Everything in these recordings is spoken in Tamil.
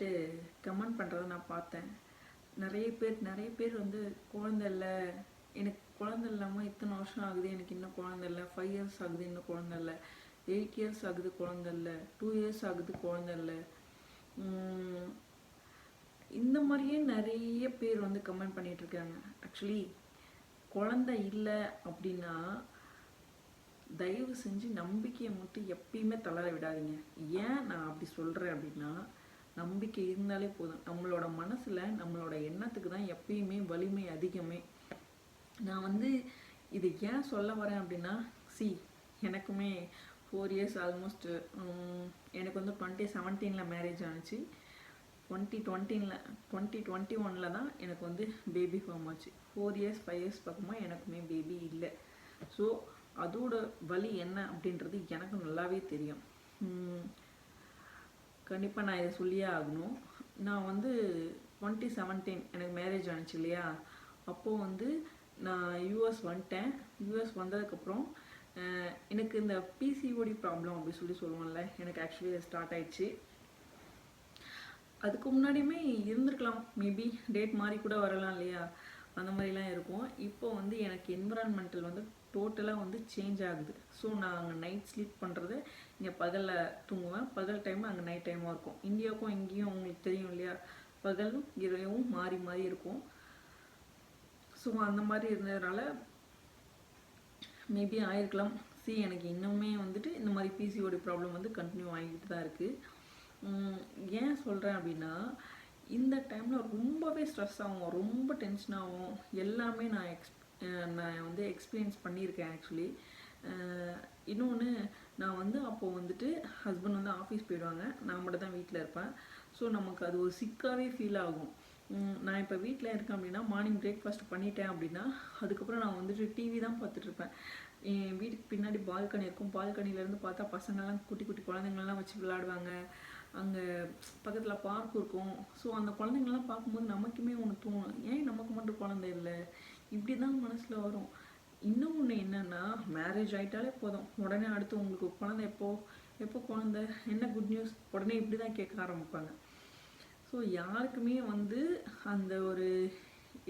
வந்துட்டு கமெண்ட் பண்ணுறத நான் பார்த்தேன். நிறைய பேர் நிறைய பேர் வந்து குழந்தை இல்லை எனக்கு குழந்தை இல்லாமல் இத்தனை வருஷம் ஆகுது எனக்கு இன்னும் குழந்தை இல்லை ஃபைவ் இயர்ஸ் ஆகுது இன்னும் குழந்தை இல்லை எயிட் இயர்ஸ் ஆகுது குழந்தை இல்லை டூ இயர்ஸ் ஆகுது குழந்தை இல்லை. இந்த மாதிரியே நிறைய பேர் வந்து கமெண்ட் பண்ணிகிட்ருக்காங்க ஆக்சுவலி குழந்தை இல்லை அப்படின்னா தயவு செஞ்சு நம்பிக்கையை மட்டும் எப்பயுமே தளர விடாதீங்க. ஏன் நான் அப்படி சொல்கிறேன் அப்படின்னா நம்பிக்கை இருந்தாலே போதும். நம்மளோட மனசில் நம்மளோட எண்ணத்துக்கு தான் எப்பயுமே வலிமை அதிகமே. நான் வந்து இது ஏன் சொல்ல வரேன் அப்படின்னா சி எனக்குமே ஃபோர் இயர்ஸ் ஆல்மோஸ்ட் எனக்கு வந்து டுவெண்ட்டி செவன்டீனில் மேரேஜ் ஆணுச்சு டுவெண்ட்டி டுவெண்ட்டீனில் டுவெண்ட்டி டுவெண்ட்டி ஒனில் தான் எனக்கு வந்து பேபி ஃபார்ம் ஆச்சு. ஃபோர் இயர்ஸ் ஃபைவ் இயர்ஸ் பக்கமாக எனக்குமே பேபி இல்லை. ஸோ அதோட வலி என்ன அப்படின்றது எனக்கு நல்லாவே தெரியும். கண்டிப்பாக நான் இதை சொல்லியே ஆகணும். நான் வந்து டுவெண்ட்டி செவன்டீன் எனக்கு மேரேஜ் ஆணுச்சு இல்லையா? அப்போது வந்து நான் யூஎஸ் வந்துட்டேன். யூஎஸ் வந்ததுக்கப்புறம் எனக்கு இந்த பிசிஓடி ப்ராப்ளம் அப்படி சொல்லி சொல்லுவோம்ல எனக்கு ஆக்சுவலி ஸ்டார்ட் ஆயிடுச்சு. அதுக்கு முன்னாடியுமே இருந்திருக்கலாம். மேபி டேட் மாறி கூட வரலாம் இல்லையா? அந்த மாதிரிலாம் இருக்கும். இப்போ வந்து எனக்கு என்விரான்மெண்டல் வந்து டோட்டலாக வந்து சேஞ்ச் ஆகுது. ஸோ நான் அங்கே நைட் ஸ்லீப் பண்ணுறது இங்கே பகலில் தூங்குவேன். பகல் டைம் அங்கே நைட் டைமாக இருக்கும். இந்தியாவுக்கும் இங்கேயும் உங்களுக்கு தெரியும் இல்லையா? பகலும் இரவும் மாறி மாறி இருக்கும். ஸோ அந்த மாதிரி இருந்ததுனால மேபி ஆயிருக்கலாம். சி எனக்கு இன்னுமே வந்துட்டு இந்த மாதிரி பிசிஓடி ப்ராப்ளம் வந்து கண்டினியூ ஆகிட்டு தான் இருக்குது ஏன் சொல்கிறேன் அப்படின்னா இந்த டைமில் ரொம்பவே ஸ்ட்ரெஸ் ஆகும். ரொம்ப டென்ஷன் ஆகும். எல்லாமே நான் எக்ஸ் நான் வந்து எக்ஸ்பீரியன்ஸ் பண்ணியிருக்கேன் ஆக்சுவலி இன்னொன்று நான் வந்து அப்போது வந்துட்டு ஹஸ்பண்ட் வந்து ஆஃபீஸ் போயிடுவாங்க. நான் மட்டும் தான் வீட்டில் இருப்பேன். ஸோ நமக்கு அது ஒரு சிக்காகவே ஃபீல் ஆகும். நான் இப்போ வீட்டில் இருக்கேன் அப்படின்னா மார்னிங் பிரேக்ஃபாஸ்ட் பண்ணிட்டேன் அப்படின்னா அதுக்கப்புறம் நான் வந்துட்டு டிவி தான் பார்த்துட்ருப்பேன் என் வீட்டுக்கு பின்னாடி பால்கனி இருக்கும். பால்கனிலேருந்து பார்த்தா பசங்கள்லாம் குட்டி குட்டி குழந்தைங்கள்லாம் வச்சு விளையாடுவாங்க. அங்கே பக்கத்தில் பார்க் இருக்கும். ஸோ அந்த குழந்தைங்கள்லாம் பார்க்கும்போது நமக்குமே ஒன்று தோணும். ஏன் நமக்கு மட்டும் குழந்தை இல்லை? இப்படி தான் மனசில் வரும். இன்னும் ஒன்று என்னென்னா மேரேஜ் ஆகிட்டாலே போதும். உடனே அடுத்து உங்களுக்கு குழந்தை எப்போ எப்போ குழந்தை? என்ன குட் நியூஸ் உடனே இப்படி தான் கேட்க ஆரம்பிப்பாங்க. ஸோ யாருக்குமே வந்து அந்த ஒரு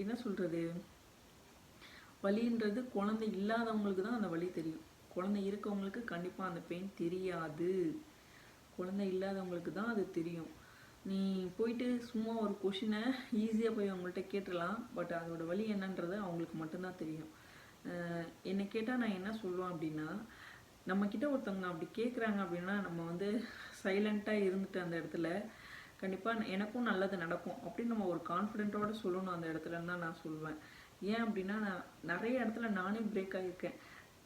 என்ன சொல்கிறது வலின்றது குழந்தை இல்லாதவங்களுக்கு தான் அந்த வலி தெரியும். குழந்தை இருக்கவங்களுக்கு கண்டிப்பாக அந்த பெயின் தெரியாது. குழந்தை இல்லாதவங்களுக்கு தான் அது தெரியும். நீ போயிட்டு சும்மா ஒரு கொஷினை ஈஸியாக போய் அவங்கள்ட்ட கேட்டுடலாம். பட் அதோட வழி என்னன்றது அவங்களுக்கு மட்டும்தான் தெரியும். என்னை கேட்டால் நான் என்ன சொல்லுவேன் அப்படின்னா நம்மக்கிட்ட ஒருத்தவங்க அப்படி கேட்குறாங்க அப்படின்னா நம்ம வந்து சைலண்ட்டாக இருந்துட்டு அந்த இடத்துல கண்டிப்பாக எனக்கும் நல்லது நடக்கும் அப்படின்னு நம்ம ஒரு கான்ஃபிடென்ட்டோடு சொல்லணும் அந்த இடத்துலன்னு தான் நான் சொல்லுவேன். ஏன் அப்படின்னா நான் நிறைய இடத்துல நானே பிரேக் ஆகியிருக்கேன்.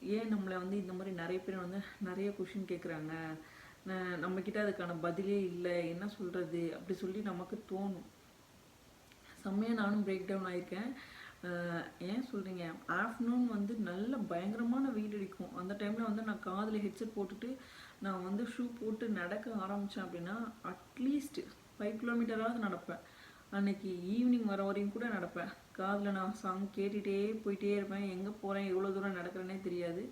ஏன் நம்மளை வந்து இந்த மாதிரி நிறைய பேர் வந்து நிறைய கொஷின் கேட்குறாங்க நம்மக்கிட்ட அதுக்கான பதிலே இல்லை. என்ன சொல்கிறது அப்படி சொல்லி நமக்கு தோணும். செம்மையாக நானும் பிரேக் டவுன் ஆயிருக்கேன். ஏன் சொல்கிறீங்க ஆஃப்டர்நூன் வந்து நல்ல பயங்கரமான வெயில் அடிக்கும். அந்த டைமில் வந்து நான் காதில் ஹெட்செட் போட்டுட்டு நான் வந்து ஷூ போட்டு நடக்க ஆரம்பித்தேன் அப்படின்னா அட்லீஸ்ட் ஃபைவ் கிலோமீட்டராவது நடப்பேன். அன்னைக்கு ஈவினிங் வர வரையும் கூட நடப்பேன். காதில் நான் சாங் கேட்டுகிட்டே போயிட்டே இருப்பேன். எங்கே போகிறேன் எவ்வளோ தூரம் நடக்கிறேனே தெரியாது.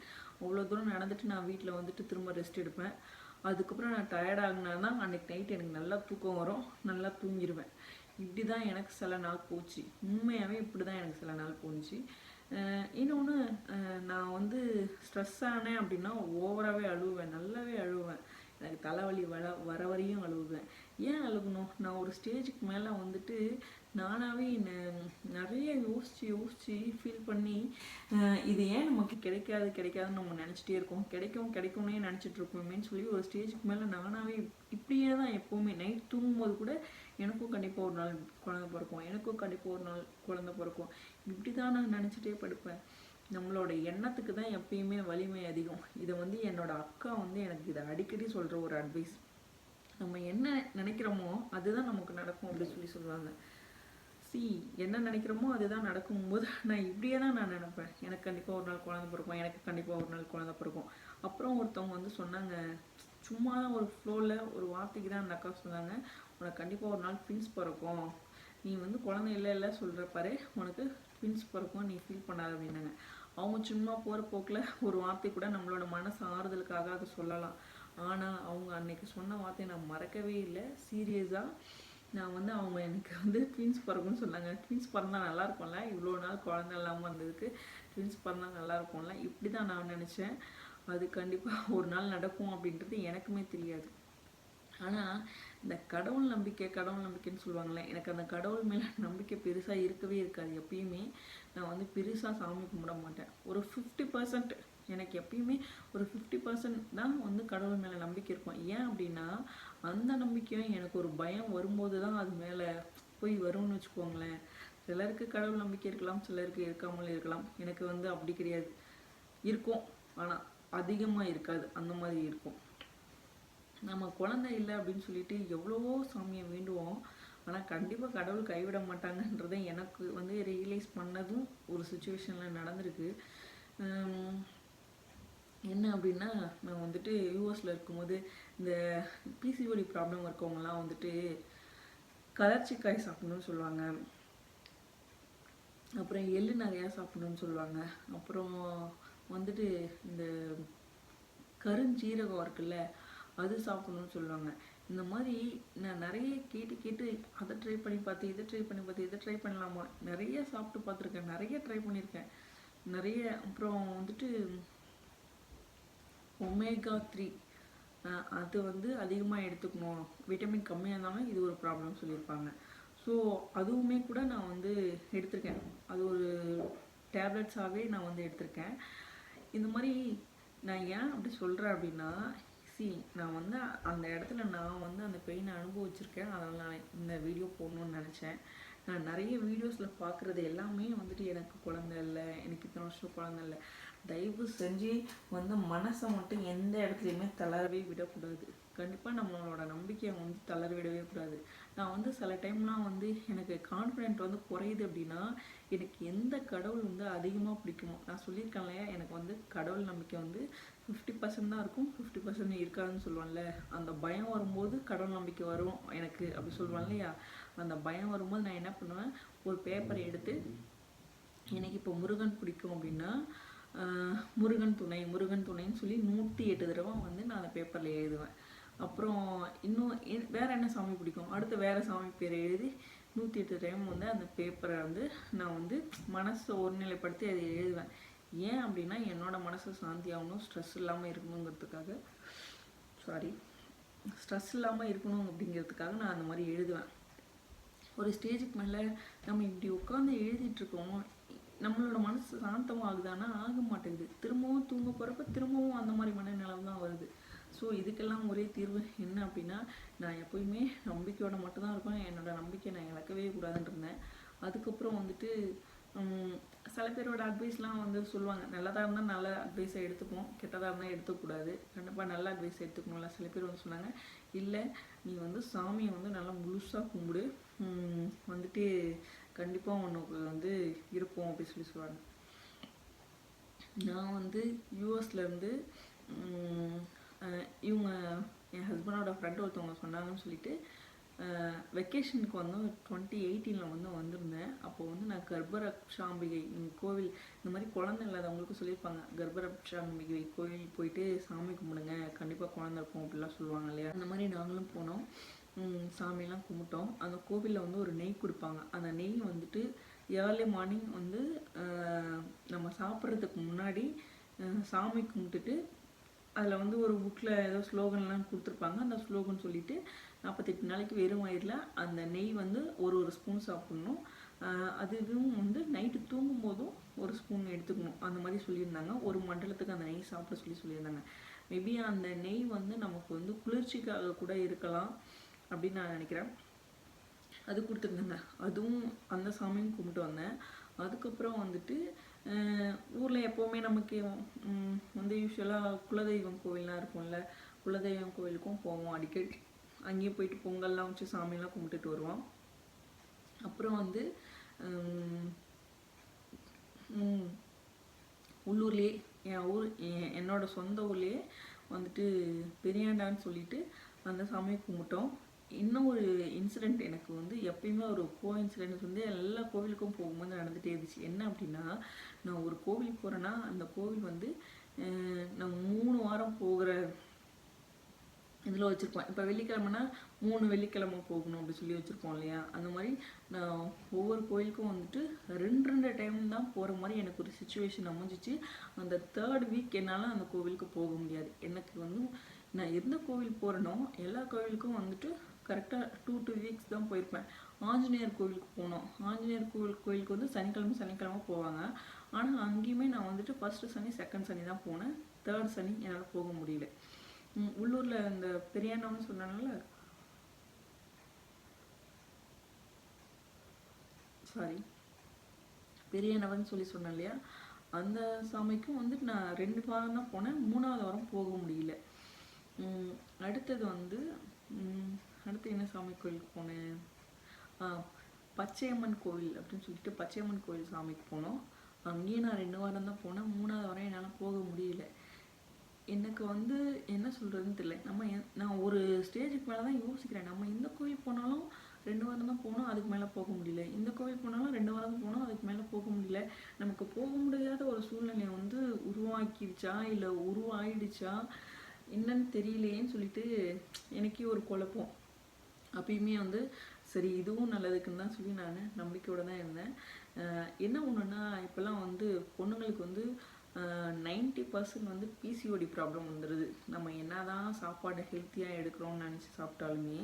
அவ்வளோ தூரம் நடந்துட்டு நான் வீட்டில் வந்துட்டு திரும்ப ரெஸ்ட் எடுப்பேன். அதுக்கப்புறம் நான் டயர்ட் ஆகினா அன்னைக்கு நைட் எனக்கு நல்லா தூக்கம் வரும். நல்லா தூங்கிடுவேன் இப்படி தான் எனக்கு சில நாள் போச்சு. உண்மையாகவே இப்படி தான் எனக்கு சில நாள் போச்சு. இன்னொன்று நான் வந்து ஸ்ட்ரெஸ் ஆனேன் அப்படின்னா ஓவராகவே அழுவேன். நல்லாவே அழுவேன். எனக்கு தலைவலி வர வர வரையும் அழுவேன். ஏன் அழுகணும்? நான் ஒரு ஸ்டேஜுக்கு மேலே வந்துட்டு நானாகவே என்னை நிறைய யோசித்து யோசித்து ஃபீல் பண்ணி இது ஏன் நமக்கு கிடைக்காது கிடைக்காதுன்னு நம்ம நினச்சிட்டே இருக்கோம். கிடைக்கும் கிடைக்கும்னே நினச்சிட்ருக்கோமேனு சொல்லி ஒரு ஸ்டேஜுக்கு மேலே நானாகவே இப்படியே தான் எப்போவுமே நைட் தூங்கும்போது கூட எனக்கும் கண்டிப்பாக ஒரு நாள் குழந்த பிறக்கும் எனக்கும் கண்டிப்பாக ஒரு நாள் குழந்த பிறக்கும். இப்படி தான் நான் நினச்சிட்டே படுப்பேன். நம்மளோட எண்ணத்துக்கு தான் எப்பயுமே வலிமை அதிகம். இதை வந்து என்னோட அக்கா வந்து எனக்கு இதை அடிக்கடி சொல்கிற ஒரு அட்வைஸ் நம்ம என்ன நினைக்கிறோமோ அதுதான் நமக்கு நடக்கும் அப்படின்னு சொல்லி சொல்லுவாங்க. சி என்ன நினைக்கிறோமோ அதுதான் நடக்கும்போது நான் இப்படியே தான் நான் நினைப்பேன். எனக்கு கண்டிப்பாக ஒரு நாள் குழந்தை பிறக்கும் எனக்கு கண்டிப்பாக ஒரு நாள் குழந்தை பிறக்கும். அப்புறம் ஒருத்தவங்க வந்து சொன்னாங்க சும்மா தான் ஒரு ஃப்ளோவில் ஒரு வார்த்தைக்கு தான் அந்த அக்கா சொன்னாங்க உனக்கு கண்டிப்பாக ஒரு நாள் ட்வின்ஸ் பிறக்கும். நீ வந்து குழந்தை இல்லை இல்லை சொல்கிறப்பாரு உனக்கு ட்வின்ஸ் பிறக்கும் நீ ஃபீல் பண்ணாத அப்படின்னாங்க. அவங்க சும்மா போகிற போக்கில் ஒரு வார்த்தை கூட நம்மளோட மனசு ஆறுதலுக்காக அதை சொல்லலாம். ஆனால் அவங்க அன்னைக்கு சொன்ன வார்த்தையை நான் மறக்கவே இல்லை. சீரியஸாக நான் வந்து அவங்க எனக்கு வந்து ட்வின்ஸ் பிறகுன்னு சொன்னாங்க. ட்வின்ஸ் பிறந்தா நல்லா இருக்கும்ல? இவ்வளோ நாள் குழந்தை இல்லாமல் வந்ததுக்கு ட்வின்ஸ் பிறந்தா நல்லா இருக்கும்ல? இப்படி தான் நான் நினச்சேன். அது கண்டிப்பாக ஒரு நாள் நடக்கும் அப்படின்றது எனக்குமே தெரியாது. ஆனால் இந்த கடவுள் நம்பிக்கை கடவுள் நம்பிக்கைன்னு சொல்லுவாங்களே எனக்கு அந்த கடவுள் மேலே நம்பிக்கை பெருசாக இருக்கவே இருக்காது எப்பயுமே. நான் வந்து பெருசாக சாமி கும்பிட மாட்டேன். ஒரு ஃபிஃப்டி பர்சன்ட் எனக்கு எப்பயுமே ஒரு ஃபிஃப்டி பர்சன்ட் தான் வந்து கடவுள் மேலே நம்பிக்கை இருக்கும். ஏன் அப்படின்னா அந்த நம்பிக்கையும் எனக்கு ஒரு பயம் வரும்போது தான் அது மேலே போய் வரும்னு வச்சுக்கோங்களேன். சிலருக்கு கடவுள் நம்பிக்கை இருக்கலாம் சிலருக்கு இருக்காமல் இருக்கலாம். எனக்கு வந்து அப்படி கிடையாது. இருக்கும். ஆனால் அதிகமாக இருக்காது. அந்த மாதிரி இருக்கும். நம்ம குழந்தை இல்லை அப்படின்னு சொல்லிட்டு எவ்வளவோ சாமியை வேண்டுவோம். ஆனால் கண்டிப்பாக கடவுள் கைவிட மாட்டாங்கன்றதை எனக்கு வந்து ரியலைஸ் பண்ணதும் ஒரு சுச்சுவேஷனில் நடந்திருக்கு. என்ன அப்படின்னா நான் வந்துட்டு யூஎஸில் இருக்கும்போது இந்த பிசிஓடி ப்ராப்ளம் இருக்கவங்கலாம் வந்துட்டு கலர்ச்சிக்காய் சாப்பிடணும்னு சொல்லுவாங்க. அப்புறம் எள்ளு நிறையா சாப்பிடணும்னு சொல்லுவாங்க. அப்புறம் வந்துட்டு இந்த கருஞ்சீரகம் இருக்குல்ல அது சாப்பிடணும்னு சொல்லுவாங்க. இந்த மாதிரி நான் நிறைய கேட்டு கேட்டு அதை ட்ரை பண்ணி பார்த்து இதை ட்ரை பண்ணி பார்த்து இதை ட்ரை பண்ணலாமா? நிறைய சாப்பிட்டு பார்த்துருக்கேன். நிறைய ட்ரை பண்ணியிருக்கேன் நிறைய அப்புறம் வந்துட்டு ஒமேகா த்ரீ அது வந்து அதிகமாக எடுத்துக்கணும். விட்டமின் கம்மியாக இருந்தாலும் இது ஒரு ப்ராப்ளம் சொல்லியிருப்பாங்க. ஸோ அதுவுமே கூட நான் வந்து எடுத்திருக்கேன். அது ஒரு டேப்லெட்ஸாகவே நான் வந்து எடுத்திருக்கேன். இந்த மாதிரி நான் ஏன் அப்படி சொல்கிறேன் அப்படின்னா சி நான் வந்து அந்த இடத்துல நான் வந்து அந்த பெயினை அனுபவிச்சிருக்கேன். அதனால் நான் இந்த வீடியோ போடணும்னு நினச்சேன். நான் நிறைய வீடியோஸில் பார்க்குறது எல்லாமே வந்துட்டு எனக்கு குழந்தை இல்லை. எனக்கு இத்தனை வருஷம் குழந்தை இல்லை. தயவு செஞ்சு வந்து மனசை மட்டும் எந்த இடத்துலையுமே தளரவே விடக்கூடாது. கண்டிப்பாக நம்மளோட நம்பிக்கையை வந்து தளர விடவே கூடாது. நான் வந்து சில டைம்லாம் வந்து எனக்கு கான்ஃபிடென்ட் வந்து குறையுது அப்படின்னா எனக்கு எந்த கடவுள் வந்து அதிகமாக பிடிக்குமோ நான் சொல்லியிருக்கேன் இல்லையா? எனக்கு வந்து கடவுள் நம்பிக்கை வந்து ஃபிஃப்டி பர்சன்ட் தான் இருக்கும். ஃபிஃப்டி பர்சன்ட் இருக்காதுன்னு சொல்லுவான்ல அந்த பயம் வரும்போது கடவுள் நம்பிக்கை வரும் எனக்கு அப்படி சொல்லுவான் இல்லையா? அந்த பயம் வரும்போது நான் என்ன பண்ணுவேன்? ஒரு பேப்பரை எடுத்து எனக்கு இப்போ முருகன் பிடிக்கும் அப்படின்னா முருகன் துணை முருகன் துணைன்னு சொல்லி நூற்றி எட்டு தடவை வந்து நான் அந்த பேப்பரில் எழுதுவேன். அப்புறம் இன்னும் வேறு என்ன சாமி பிடிக்கும்? அடுத்து வேறு சாமி பேரை எழுதி நூற்றி எட்டு டைம் வந்து அந்த பேப்பரை வந்து நான் வந்து மனசை ஒருநிலைப்படுத்தி அதை எழுதுவேன். ஏன் அப்படின்னா என்னோடய மனசு சாந்தி ஆகணும் ஸ்ட்ரெஸ் இல்லாமல் இருக்கணுங்கிறதுக்காக சாரி ஸ்ட்ரெஸ் இல்லாமல் இருக்கணும் அப்படிங்கிறதுக்காக நான் அந்த மாதிரி எழுதுவேன். ஒரு ஸ்டேஜுக்கு மேலே நம்ம இப்படி உட்காந்து எழுதிட்டுருக்கோம் நம்மளோட மனசு சாந்தமாகுதானா? ஆக மாட்டேங்குது திரும்பவும் தூங்க போகிறப்ப திரும்பவும் அந்த மாதிரி மனநிலம் தான் வருது. ஸோ இதுக்கெல்லாம் ஒரே தீர்வு என்ன அப்படின்னா நான் எப்போயுமே நம்பிக்கையோட மட்டும்தான் இருப்பேன் என்னோடய நம்பிக்கை நான் இழக்கவே கூடாதுன்னு இருந்தேன். அதுக்கப்புறம் வந்துட்டு சில பேரோட அட்வைஸ்லாம் வந்து சொல்லுவாங்க. நல்லதாக இருந்தால் நல்ல அட்வைஸை எடுத்துப்போம். கெட்டதாக இருந்தால் எடுத்துக்கூடாது கண்டிப்பாக நல்ல அட்வைஸ் எடுத்துக்கணும்ல. சில பேர் வந்து சொன்னாங்க இல்லை நீ வந்து சாமியை வந்து நல்லா முழுசாக கும்பிடு. வந்துட்டு கண்டிப்பாக உனக்கு வந்து இருக்கும் அப்படின்னு சொல்லி சொல்லுவாங்க நான் வந்து யூஎஸ்லேருந்து இவங்க என் ஹஸ்பண்டோட ஃப்ரெண்ட் ஒருத்தவங்க சொன்னாங்கன்னு சொல்லிட்டு வெக்கேஷனுக்கு வந்து டுவெண்ட்டி எயிட்டீனில் வந்து வந்திருந்தேன். அப்போ வந்து நான் கர்ப்பரக்ஷாம்பிகை உம், கோவில் இந்த மாதிரி குழந்தை இல்லாதவங்களுக்கு சொல்லியிருப்பாங்க. கர்ப்பரக்ஷாம்பிகை கோவில் போயிட்டு சாமி கும்பிடுங்க கண்டிப்பாக குழந்தை இருக்கும் அப்படிலாம் சொல்லுவாங்க இல்லையா? அந்த மாதிரி நாங்களும் போனோம். சாமியெல்லாம் கும்பிட்டோம். அந்த கோவிலில் வந்து ஒரு நெய் கொடுப்பாங்க. அந்த நெய் வந்துட்டு ஏர்லி மார்னிங் வந்து நம்ம சாப்பிட்றதுக்கு முன்னாடி சாமி கும்பிட்டுட்டு அதில் வந்து ஒரு புக்கில் ஏதோ ஸ்லோகன்லாம் கொடுத்துருப்பாங்க. அந்த ஸ்லோகன் சொல்லிட்டு நாற்பத்தெட்டு நாளைக்கு வெறும் வயிறில் அந்த நெய் வந்து ஒரு ஒரு ஸ்பூன் சாப்பிடணும். அது அதுவும் வந்து நைட்டு தூங்கும் போதும் ஒரு ஸ்பூன் எடுத்துக்கணும். அந்த மாதிரி சொல்லியிருந்தாங்க. ஒரு மண்டலத்துக்கு அந்த நெய் சாப்பிட சொல்லி சொல்லியிருந்தாங்க. மேபி அந்த நெய் வந்து நமக்கு வந்து குளிர்ச்சிக்காக கூட இருக்கலாம். அப்படின்னு நான் நினைக்கிறேன். அது கொடுத்துருந்தாங்க. அதுவும் அந்த சாமியும் கும்பிட்டு வந்தேன். அதுக்கப்புறம் வந்துட்டு ஊரில் எப்போவுமே நமக்கு வந்து யூஸ்வலாக குலதெய்வம் கோவில்லாம் இருக்கும்ல. குலதெய்வம் கோவிலுக்கும் போவோம் அடிக்கடி. அங்கேயும் போயிட்டு பொங்கல்லாம் வச்சு சாமியெல்லாம் கும்பிட்டுட்டு வருவோம். அப்புறம் வந்து உள்ளூர்லேயே என் ஊர் என்னோட சொந்த ஊர்லேயே வந்துட்டு பெரியாண்டான்னு சொல்லிட்டு அந்த சாமியை கும்பிட்டோம். இன்னும் ஒரு இன்சிடெண்ட் எனக்கு வந்து எப்பயுமே ஒரு கோ இன்சிடென்ட் வந்து எல்லா கோவிலுக்கும் போகும்போது நடந்துகிட்டே இருந்துச்சு. என்ன அப்படின்னா நான் ஒரு கோவில் போகிறேன்னா அந்த கோவில் வந்து நான் மூணு வாரம் போகிற இதில் வச்சுருப்பேன். இப்போ வெள்ளிக்கிழமைனா மூணு வெள்ளிக்கிழமை போகணும் அப்படி சொல்லி வச்சுருப்போம் இல்லையா? அந்த மாதிரி நான் ஒவ்வொரு கோயிலுக்கும் வந்துட்டு ரெண்டு ரெண்டு டைம் தான் போகிற மாதிரி எனக்கு ஒரு சுச்சுவேஷன் அமைஞ்சிச்சு. அந்த தேர்ட் வீக் என்னால் அந்த கோவிலுக்கு போக முடியாது. எனக்கு வந்து நான் எந்த கோவில் போகிறேனோ எல்லா கோவிலுக்கும் வந்துட்டு கரெக்டாக டூ டூ வீக்ஸ் தான் போயிருப்பேன். ஆஞ்சநேயர் கோவிலுக்கு போனோம். ஆஞ்சநேயர் கோவில் கோவிலுக்கு வந்து சனிக்கிழமை சனிக்கிழமை போவாங்க. ஆனால் அங்கேயுமே நான் வந்துட்டு ஃபஸ்ட்டு சனி செகண்ட் சனி தான் போனேன். தேர்ட் சனி என்னால் போக முடியல. உள்ளூரில் உள்ளூர்ல இந்த பெரியானவன்னு சொன்னாங்கல்ல? சாரி பெரியனவன் சொல்லி சொன்னேன் இல்லையா? அந்த சாமிக்கும் வந்துட்டு நான் ரெண்டு வாரம் தான் போனேன். மூணாவது வாரம் போக முடியல. அடுத்தது வந்து அடுத்து என்ன சாமி கோயிலுக்கு போனேன்? ஆ, பச்சையம்மன் கோவில் அப்படின்னு சொல்லிட்டு பச்சையம்மன் கோவில் சாமிக்கு போனோம். அங்கேயும் நான் ரெண்டு வாரம் தான் போனேன். மூணாவது வாரம் என்னால் போக முடியல. எனக்கு வந்து என்ன சொல்கிறதுன்னு தெரியல. நம்ம நான் ஒரு ஸ்டேஜுக்கு மேலே தான் யோசிக்கிறேன். நம்ம இந்த கோவில் போனாலும் ரெண்டு வாரம் தான் போனோம் அதுக்கு மேலே போக முடியல. இந்த கோவில் போனாலும் ரெண்டு வாரம் தான் போனோம் அதுக்கு மேலே போக முடியல. நமக்கு போக முடியாத ஒரு சூழ்நிலையை வந்து உருவாக்கிடுச்சா இல்லை உருவாயிடுச்சா என்னன்னு தெரியலையேன்னு சொல்லிட்டு எனக்கே ஒரு குழப்பம். அப்பயுமே வந்து சரி இதுவும் நல்லதுக்குன்னு தான் சொல்லி நான் நம்பிக்கையோடு தான் இருந்தேன். என்ன ஒன்றுன்னா இப்போல்லாம் வந்து பொண்ணுங்களுக்கு வந்து நைன்ட்டி பர்சன்ட் வந்து பிசிஓடி ப்ராப்ளம் வந்துடுது நம்ம என்ன தான் சாப்பாடு ஹெல்த்தியாக எடுக்கிறோம்னு நினச்சி சாப்பிட்டாலுமே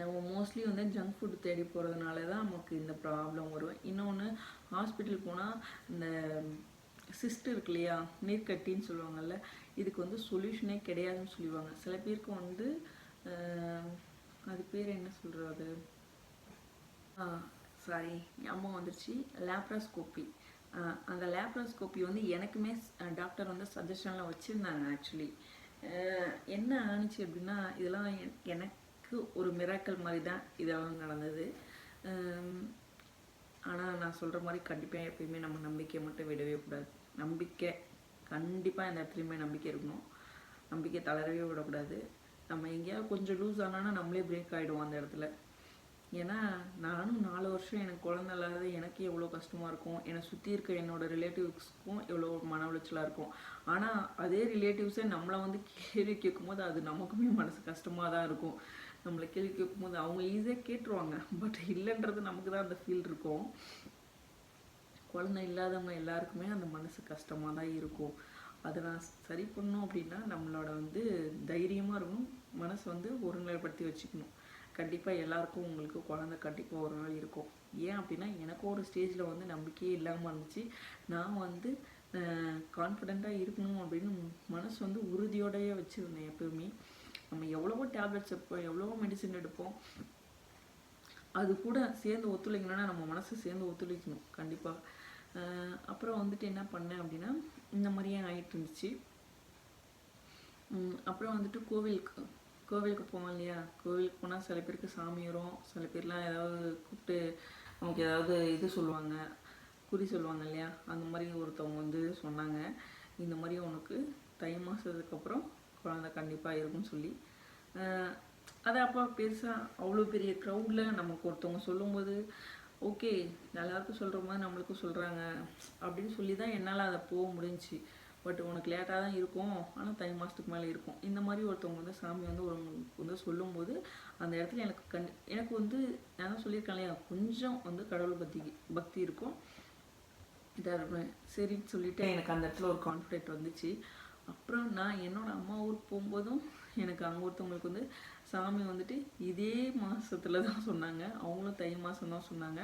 நம்ம மோஸ்ட்லி வந்து ஜங்க் ஃபுட் தேடி போகிறதுனால தான் நமக்கு இந்த ப்ராப்ளம் வரும். இன்னொன்று ஹாஸ்பிட்டல் போனால் இந்த சிஸ்ட் இருக்கு இல்லையா நீர்க்கட்டின்னு சொல்லுவாங்கல்ல இதுக்கு வந்து சொல்யூஷனே கிடையாதுன்னு சொல்லுவாங்க சில பேருக்கு வந்து அது பேர் என்ன சொல்கிறது சாரி ஞாபகம் வந்துருச்சு. லேப்ராஸ்கோப்பி அந்த லேப்ராஸ்கோப்பி வந்து எனக்குமே டாக்டர் வந்து சஜஷனில் வச்சுருந்தாங்க ஆக்சுவலி என்ன ஆணுச்சு அப்படின்னா இதெல்லாம் எனக்கு ஒரு மிராக்கல் மாதிரி தான் இதெல்லாம் நடந்தது. ஆனால் நான் சொல்கிற மாதிரி கண்டிப்பாக எப்பயுமே நம்ம நம்பிக்கையை மட்டும் விடவே கூடாது. நம்பிக்கை கண்டிப்பாக இந்த இடத்துலையுமே நம்பிக்கை இருக்கணும். நம்பிக்கை தளரவே விடக்கூடாது. நம்ம எங்கேயாவது கொஞ்சம் லூஸ் ஆனானா நம்மளே பிரேக் ஆகிடுவோம் அந்த இடத்துல. ஏன்னா நானும் நாலு வருஷம் எனக்கு குழந்தை இல்லாத எனக்கு எவ்வளோ கஷ்டமாக இருக்கும். என்னை சுற்றி இருக்க என்னோட ரிலேட்டிவ்ஸ்க்கும் எவ்வளோ மன உளைச்சலாக இருக்கும். ஆனால் அதே ரிலேட்டிவ்ஸே நம்மளை வந்து கேள்வி கேட்கும்போது அது நமக்குமே மனசு கஷ்டமாக தான் இருக்கும். நம்மளை கேள்வி கேட்கும்போது அவங்க ஈஸியாக கேட்டுருவாங்க. பட் இல்லைன்றது நமக்கு தான் அந்த ஃபீல் இருக்கும். குழந்தை இல்லாதவங்க எல்லாருக்குமே அந்த மனசு கஷ்டமாக தான் இருக்கும். அதை நான் சரி பண்ணோம் அப்படின்னா நம்மளோட வந்து தைரியமாக இருக்கணும். மனசு வந்து ஒருநிலைப்படுத்தி வச்சுக்கணும். கண்டிப்பாக எல்லாருக்கும் உங்களுக்கு குழந்தை கண்டிப்பாக ஒரு நாள் இருக்கும். ஏன் அப்படின்னா எனக்கும் ஒரு ஸ்டேஜில் வந்து நம்பிக்கையே இல்லாமல் இருந்துச்சு. நான் வந்து கான்ஃபிடெண்ட்டாக இருக்கணும் அப்படின்னு மனசு வந்து உறுதியோடையே வச்சுருந்தேன் எப்பவுமே. நம்ம எவ்வளவோ டேப்லெட்ஸ் எடுப்போம் எவ்வளவோ மெடிசன் எடுப்போம். அது கூட சேர்ந்து ஒத்துழைக்கணும்னா நம்ம மனசு சேர்ந்து ஒத்துழைக்கணும். கண்டிப்பாக அப்புறம் வந்துட்டு என்ன பண்ணேன் அப்படின்னா இந்த மாதிரியே ஆயிட்டு இருந்துச்சு. அப்புறம் வந்துட்டு கோவிலுக்கு கோவிலுக்கு போவோம் இல்லையா? கோவிலுக்கு போனால் சில பேருக்கு சாமி வரும். சில பேர்லாம் ஏதாவது கூப்பிட்டு நமக்கு ஏதாவது இது சொல்லுவாங்க. குறி சொல்லுவாங்க இல்லையா? அந்த மாதிரி ஒருத்தவங்க வந்து சொன்னாங்க. இந்த மாதிரி உனக்கு தை மாதத்துக்கு அப்புறம் குழந்தை கண்டிப்பாக இருக்கும்னு சொல்லி. ஆஹ் அது அப்போ பெருசாக அவ்வளோ பெரிய க்ரௌடில் நமக்கு ஒருத்தவங்க சொல்லும்போது ஓகே எல்லாருக்கும் சொல்கிற மாதிரி நம்மளுக்கும் சொல்கிறாங்க அப்படின்னு சொல்லி தான் என்னால் அதை போக முடிஞ்சுச்சு. பட் உனக்கு லேட்டாக தான் இருக்கும். ஆனால் தை மாதத்துக்கு மேலே இருக்கும். இந்த மாதிரி ஒருத்தவங்க வந்து சாமி வந்து ஒரு வந்து சொல்லும்போது அந்த இடத்துல எனக்கு கண் எனக்கு வந்து நான் தான் சொல்லியிருக்கேன் இல்லையா கொஞ்சம் வந்து கடவுள் பக்தி பக்தி இருக்கும். இதாக இருப்பேன் சரின்னு சொல்லிட்டு எனக்கு அந்த இடத்துல ஒரு கான்ஃபிடென்ட் வந்துச்சு. அப்புறம் நான் என்னோடய அம்மா ஊருக்கு போகும்போதும் எனக்கு அங்கே ஒருத்தவங்களுக்கு வந்து சாமி வந்துட்டு இதே மாசத்துல தான் சொன்னாங்க. அவங்களும் தை மாதம் தான் சொன்னாங்க.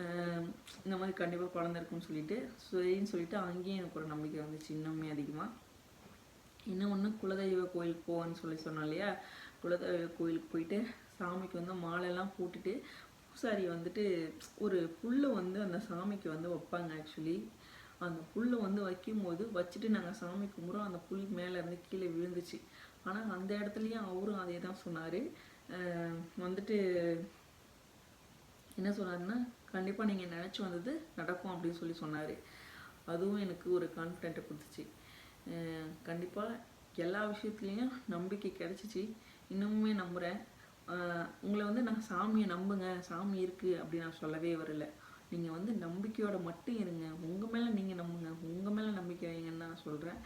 ஆஹ் இந்த மாதிரி கண்டிப்பாக குழந்தை இருக்குன்னு சொல்லிட்டு. சரின்னு சொல்லிட்டு அங்கேயும் எனக்கு ஒரு நம்பிக்கை வந்துச்சு இன்னுமே அதிகமாக இன்னும் ஒன்று குலதெய்வ கோயிலுக்கு போவேன்னு சொல்லி சொன்னோம் இல்லையா? குலதெய்வ கோயிலுக்கு போயிட்டு சாமிக்கு வந்து மாலையெல்லாம் போட்டுட்டு பூசாரி வந்துட்டு ஒரு புல்லை வந்து அந்த சாமிக்கு வந்து வைப்பாங்க ஆக்சுவலி அந்த புல்லை வந்து வைக்கும்போது வச்சுட்டு நாங்கள் சாமி கும்பிட்றோம். அந்த புல் மேலே இருந்து கீழே விழுந்துச்சு. ஆனால் அந்த இடத்துலையும் அவரும் அதே தான் சொன்னார் வந்துட்டு என்ன சொன்னாருன்னா கண்டிப்பாக நீங்கள் நினச்சி வந்தது நடக்கும் அப்படின்னு சொல்லி சொன்னார். அதுவும் எனக்கு ஒரு கான்ஃபிடென்ட்டை கொடுத்துச்சு. கண்டிப்பாக எல்லா விஷயத்துலேயும் நம்பிக்கை கிடைச்சிச்சு. இன்னுமே நம்புகிறேன் உங்களை வந்து நான் சாமியை நம்புங்க. சாமி இருக்குது அப்படி நான் சொல்லவே வரல. நீங்கள் வந்து நம்பிக்கையோட மட்டும் இருங்க. உங்கள் மேலே நீங்கள் நம்புங்க. உங்கள் மேலே நம்பிக்கை வைங்கன்னு நான் சொல்கிறேன்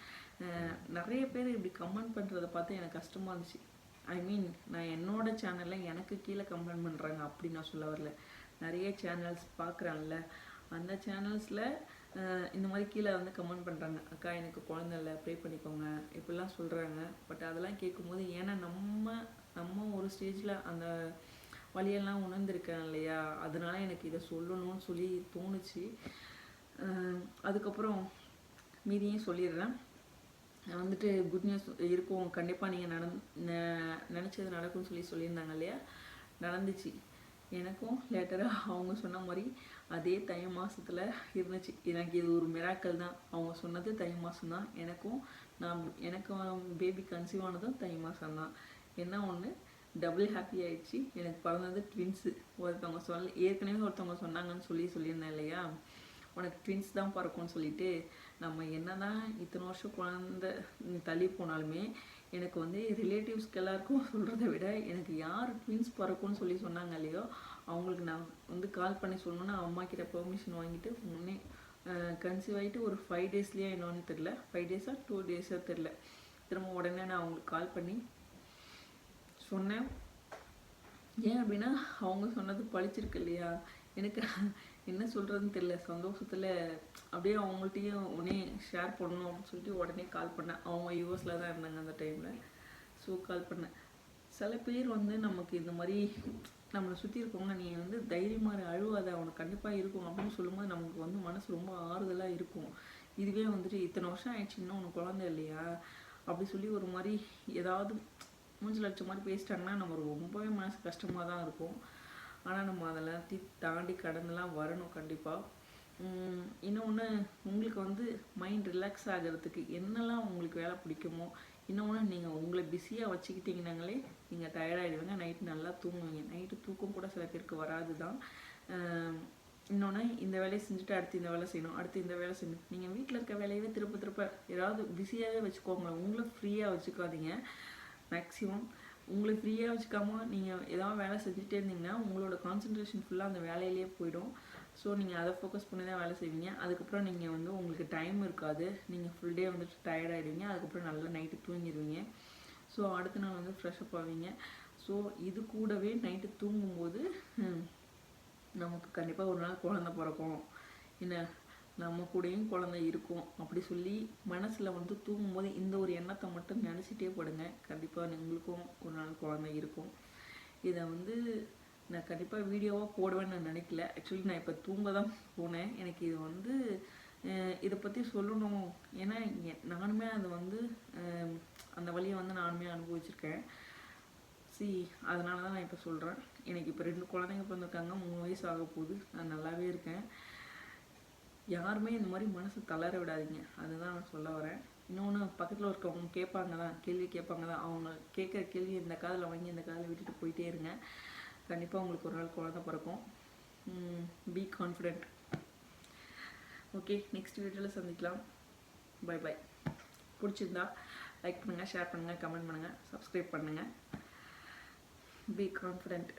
நிறைய பேர் இப்படி கமெண்ட் பண்ணுறத பார்த்து எனக்கு கஷ்டமாக இருந்துச்சு. ஐ மீன் நான் என்னோட சேனலில் எனக்கு கீழே கமெண்ட் பண்ணுறாங்க அப்படி நான் சொல்ல வரல. நிறைய சேனல்ஸ் பார்க்குறான்ல. அந்த சேனல்ஸில் இந்த மாதிரி கீழே வந்து கமெண்ட் பண்ணுறாங்க அக்கா எனக்கு குழந்தை இல்லை ப்ரே பண்ணிக்கோங்க. இப்படிலாம் சொல்கிறாங்க பட் அதெல்லாம் கேட்கும்போது ஏன்னா நம்ம நம்ம ஒரு ஸ்டேஜில் அந்த வழியெல்லாம் உணர்ந்திருக்கேன் இல்லையா? அதனால எனக்கு இதை சொல்லணும்னு சொல்லி தோணுச்சு. அதுக்கப்புறம் மீதியும் சொல்லிடுறேன். வந்துட்டு குட் நியூஸ் இருக்கும். கண்டிப்பாக நீங்கள் நடந் நினச்சது நடக்கும்னு சொல்லி சொல்லியிருந்தாங்க இல்லையா? நடந்துச்சு. எனக்கும் லேட்டராக அவங்க சொன்ன மாதிரி அதே தை மாதத்தில் இருந்துச்சு. எனக்கு இது ஒரு மிராக்கல் தான். அவங்க சொன்னது தை மாதம் தான். எனக்கும் நான் எனக்கு பேபி கன்சீவ் ஆனதும் தை மாதம் தான். என்ன ஒன்று டபுள் ஹாப்பி ஆயிடுச்சு. எனக்கு பிறந்தது ட்வின்ஸு ஒருத்தவங்க சொல்ல ஏற்கனவே ஒருத்தவங்க சொன்னாங்கன்னு சொல்லி சொல்லியிருந்தேன் இல்லையா? உனக்கு ட்வின்ஸ் தான் பிறக்கும்னு சொல்லிட்டு நம்ம என்ன தான் இத்தனை வருஷம் குழந்த தள்ளி போனாலுமே எனக்கு வந்து ரிலேட்டிவ்ஸ்க்கு எல்லாருக்கும் சொல்கிறத விட எனக்கு யார் ட்வின்ஸ் பிறக்கும்னு சொல்லி சொன்னாங்க இல்லையோ அவங்களுக்கு நான் வந்து கால் பண்ணி சொல்லணும்னா அம்மா கிட்ட பெர்மிஷன் வாங்கிட்டு முன்னே கன்சீவ் ஆகிட்டு ஒரு ஃபைவ் டேஸ்லேயே என்னன்னு தெரில ஃபைவ் டேஸாக டூ டேஸாக தெரில திரும்ப உடனே நான் அவங்களுக்கு கால் பண்ணி சொன்னேன். ஏன் அப்படின்னா அவங்க சொன்னது பழிச்சிருக்கு இல்லையா? எனக்கு என்ன சொல்கிறதுன்னு தெரியல சந்தோஷத்தில் அப்படியே அவங்கள்ட்டையும் உடனே ஷேர் பண்ணணும் அப்படின்னு சொல்லிட்டு உடனே கால் பண்ணேன். அவங்க யூஎஸில் தான் இருந்தாங்க அந்த டைமில் ஸோ கால் பண்ணேன். சில பேர் வந்து நமக்கு இந்த மாதிரி நம்மளை சுற்றி இருக்கவங்க நீ வந்து தைரியமாக அழுவாத அவனுக்கு கண்டிப்பாக இருக்கும் அப்படின்னு சொல்லும்போது நமக்கு வந்து மனசு ரொம்ப ஆறுதலாக இருக்கும். இதுவே வந்துட்டு இத்தனை வருஷம் ஆயிடுச்சு இன்னும் உனக்கு குழந்தை இல்லையா? அப்படி சொல்லி ஒரு மாதிரி ஏதாவது மூஞ்சில் அடிச்ச மாதிரி பேசிட்டாங்கன்னா நம்ம ரொம்பவே மனசு கஷ்டமாக தான் இருக்கும். ஆனால் நம்ம அதெல்லாம் தாண்டி கடந்தெல்லாம் வரணும் கண்டிப்பாக இன்னொன்று உங்களுக்கு வந்து மைண்ட் ரிலாக்ஸ் ஆகிறதுக்கு என்னெல்லாம் உங்களுக்கு வேலை பிடிக்குமோ இன்னொன்று நீங்கள் உங்களை பிஸியாக வச்சுக்கிட்டீங்கனாங்களே நீங்கள் டயர்டாகிடுவீங்க நைட்டு நல்லா தூங்குவீங்க. நைட்டு தூக்கம் கூட சில பேருக்கு வராது தான் இன்னொன்று இந்த வேலையை செஞ்சுட்டு அடுத்து இந்த வேலை செய்யணும் அடுத்து இந்த வேலை செய்யணும். நீங்கள் வீட்டில் இருக்க வேலையவே திருப்ப திருப்ப ஏதாவது பிஸியாகவே வச்சுக்கோங்களேன். உங்களை ஃப்ரீயாக வச்சுக்காதீங்க. மேக்ஸிமம் உங்களுக்கு ஃப்ரீயாக வச்சுக்காம நீங்கள் ஏதாவது வேலை செஞ்சுட்டே இருந்தீங்கன்னா உங்களோட கான்சன்ட்ரேஷன் ஃபுல்லாக அந்த வேலையிலேயே போயிடும். ஸோ நீங்கள் அதை ஃபோக்கஸ் பண்ணி தான் வேலை செய்வீங்க. அதுக்கப்புறம் நீங்கள் வந்து உங்களுக்கு டைம் இருக்காது. நீங்கள் ஃபுல் டே வந்துட்டு டயர்டாகிடுவீங்க அதுக்கப்புறம் நல்லா நைட்டு தூங்கிடுவீங்க ஸோ அடுத்த நாள் வந்து ஃப்ரெஷ்அப் ஆவீங்க. ஸோ இது கூடவே நைட்டு தூங்கும்போது நமக்கு கண்டிப்பாக ஒரு நாள் குழந்த பிறக்கும். என்ன? நம்ம கூடயும் குழந்தை இருக்கும். அப்படி சொல்லி மனசில் வந்து தூங்கும்போது இந்த ஒரு எண்ணத்தை மட்டும் நினச்சிட்டே படுங்க. கண்டிப்பாக உங்களுக்கும் ஒரு நாள் குழந்தை இருக்கும். இதை வந்து நான் கண்டிப்பாக வீடியோவாக போடுவேன்னு நான் நினைக்கல. ஆக்சுவலி நான் இப்போ தூங்க தான் போனேன். எனக்கு இது வந்து இதை பற்றி சொல்லணும். ஏன்னா நானுமே அதை வந்து அந்த வழியை வந்து நானுமே அனுபவிச்சிருக்கேன். சி அதனால தான் நான் இப்போ சொல்கிறேன் எனக்கு இப்போ ரெண்டு குழந்தைங்க பிறந்திருக்காங்க. மூணு வயசு ஆக போகுது நான் நல்லாவே இருக்கேன். யாருமே இந்த மாதிரி மனசு தளர விடாதீங்க. அதுதான் நான் சொல்ல வரேன். இன்னொன்று பக்கத்தில் இருக்கவங்க கேட்பாங்க தான் கேள்வி கேட்பாங்க தான் அவங்க கேட்குற கேள்வி இந்த காதில் வாங்கி இந்த காதில் விட்டுட்டு போயிட்டே இருங்க. கண்டிப்பாக உங்களுக்கு ஒரு நாள் குழந்த பிறக்கும். பி கான்ஃபிடென்ட் ஓகே நெக்ஸ்ட் வீடியோவில் சந்திக்கலாம். பை பை பிடிச்சிருந்தா லைக் பண்ணுங்கள் ஷேர் பண்ணுங்கள் கமெண்ட் பண்ணுங்கள் சப்ஸ்கிரைப் பண்ணுங்கள் பி கான்ஃபிடென்ட்